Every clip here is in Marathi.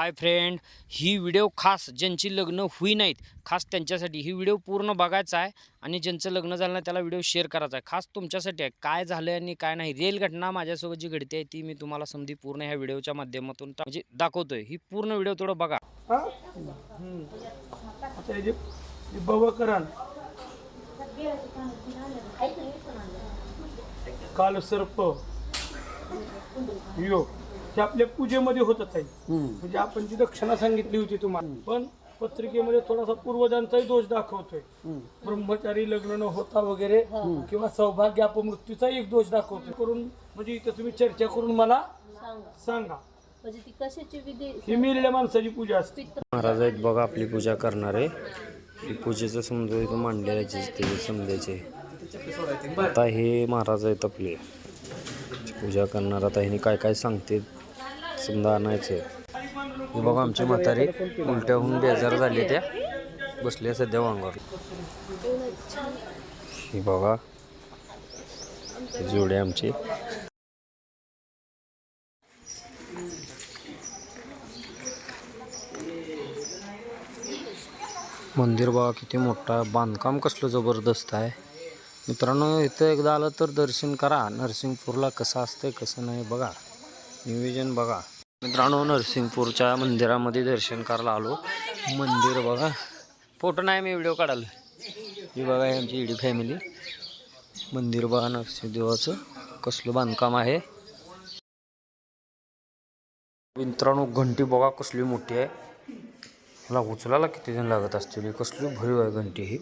हाय फ्रेंड ही व्हिडिओ खास ज्यांची लग्न होई नाहीत खास त्यांच्यासाठी ही व्हिडिओ पूर्ण बघायचा आहे आणि ज्यांचं लग्न झालं नाही त्याला व्हिडिओ शेअर करायचा आहे. खास तुमच्यासाठी आहे काय झालं आणि काय नाही रेल घटना माझ्यासोबत जी घडते आहे ती मी तुम्हाला समधी पूर्ण ह्या व्हिडिओच्या माध्यमातून म्हणजे दाखवतोय. ही पूर्ण व्हिडिओ थोडं बघा. आता काल सर्प यो. हे आपल्या पूजेमध्ये होतच आहे. म्हणजे आपण जी दक्षिणा सांगितली होती तुम्हाला. पण पत्रिकेमध्ये थोडासा पूर्वजांचाही दोष दाखवतोय. ब्रह्मचारी लग्न न होता वगैरे किंवा सौभाग्य अपमृत्यूचा एक दोष दाखवतोय. करून म्हणजे इथं तुम्ही चर्चा करून मला सांगा. सांगा. म्हणजे ती कशाची विधी? ही मेलेल्या माणसाची पूजा असते. महाराज आहेत बघा आपली पूजा करणारे ही पूजेचं समजा इथं मांडलेलं ते समजायचे आता हे महाराज आहेत आपले. पूजा करणार आता ह्यानी काय काय सांगते? समजा आणायचं. हे बघा आमची म्हातारी उलट्या होऊन बेजार झाली त्या. बसल्या सध्या वांगावर ही बघा ही आमची. मंदिर बघा किती मोठं आहे. बांधकाम कसलं जबरदस्त आहे. मित्रांनो इथं एकदा आलं तर दर्शन करा. नरसिंगपूरला कसं असतंय कसं नाही बघा. नियोजन बघा. मित्रांनो नरसिंगपूरच्या मंदिरामध्ये दर्शन करायला आलो. मंदिर बघा. फोटो नाही मी व्हिडिओ काढाल. ही बघा आमची इडी फॅमिली मंदिर बघा नरसिंहदेवाचं. कसलं बांधकाम आहे. मित्रांनो घंटी बघा कसली मोठी आहे. मला उचलायला किती जण लागत असतील? कसली भरीव आहे घंटी ही.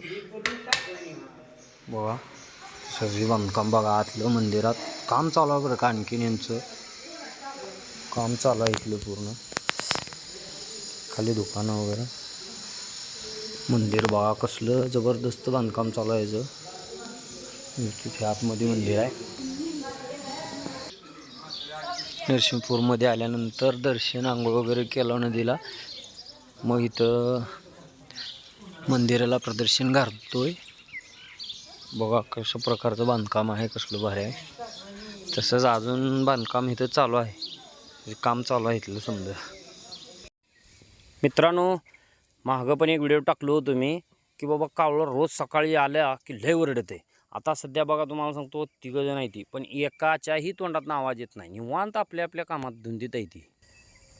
बघा. सगळी बांधकाम बघा आतलं मंदिरात. काम चालू आहे बरं का आणखीन यांचं? काम चालू आहे इथलं पूर्ण. खाली दुकानं वगैरे. मंदिर बघा कसलं जबरदस्त बांधकाम चालू आहे याचं तिथे आतमध्ये मंदिर आहे. नरसिंहपूरमध्ये आल्यानंतर दर्शन आंघोळ वगैरे केलं नदीला. मग इथं मंदिराला प्रदर्शन घालतोय. बघा कशा प्रकारचं बांधकाम आहे कसलं भारी आहे. तसंच अजून बांधकाम इथं चालू आहे. काम चालू आहे इथलं समजा. मित्रांनो मागं पण एक व्हिडिओ टाकलो होतो मी की बाबा कावळं रोज सकाळी आल्या की लय ओरडते. आता सध्या बघा तुम्हाला सांगतो तिघं जण आहे ती पण एकाच्याही तोंडातनं आवाज येत नाही. निवांत आपल्या आपल्या कामात धुंदीत आहे ती.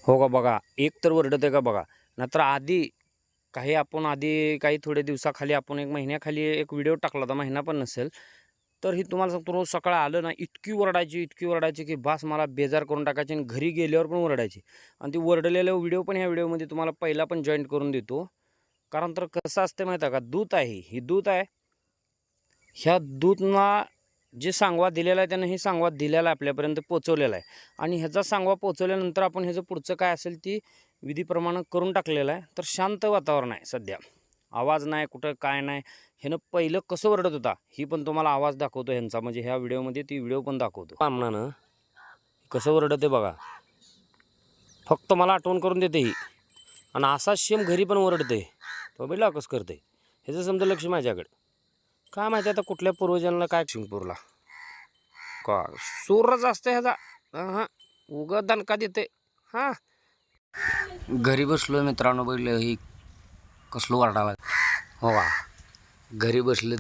हो का बघा एक तर ओरडत आहे का बघा. नंतर आधी काही आपण आधी काही थोड्या दिवसाखाली आपण एक महिन्याखाली एक व्हिडिओ टाकला होता महिना पण नसेल. तर ही तुम्हाला सांगतो रोज सकाळ आलं ना इतकी ओरडायची इतकी ओरडायची की बास मला बेजार करून टाकायची आणि घरी गेल्यावर पण ओरडायची. आणि ती ओरडलेलं व्हिडिओ पण ह्या व्हिडिओमध्ये तुम्हाला पहिला पण जॉईंट करून देतो. कारण तर कसं असतं माहीत आहे का? दूत आहे ही. दूत आहे. ह्या दूतना जे सांगवा दिलेला आहे त्यानं हे सांगवा दिलेला आहे आपल्यापर्यंत पोचवलेला आहे. आणि ह्याचा सांगवा पोचवल्यानंतर आपण ह्याचं पुढचं काय असेल ती विधीप्रमाणे करून टाकलेलं आहे. तर शांत वातावरण आहे सध्या. आवाज नाही कुठं काय नाही. ह्यानं पहिलं कसं वरडत होता? ही पण तुम्हाला आवाज दाखवतो ह्यांचा. म्हणजे ह्या व्हिडिओमध्ये ती व्हिडिओ पण दाखवतो. सामनानं कसं वरडत आहे बघा. फक्त मला आठवण करून देते ही. आणि असा शेम घरी पण ओरडते तो बिला कसं करते? ह्याचं समजा लक्ष माझ्याकडे. काय माहिती आता कुठल्या पूर्वजांना काय शिंगपूरला. का सूरच असते ह्याचा. हां उगा दणका देते हां. घरी बसलो मित्रांनो बघितलं ही कसलं वाटायला हो घरी बसले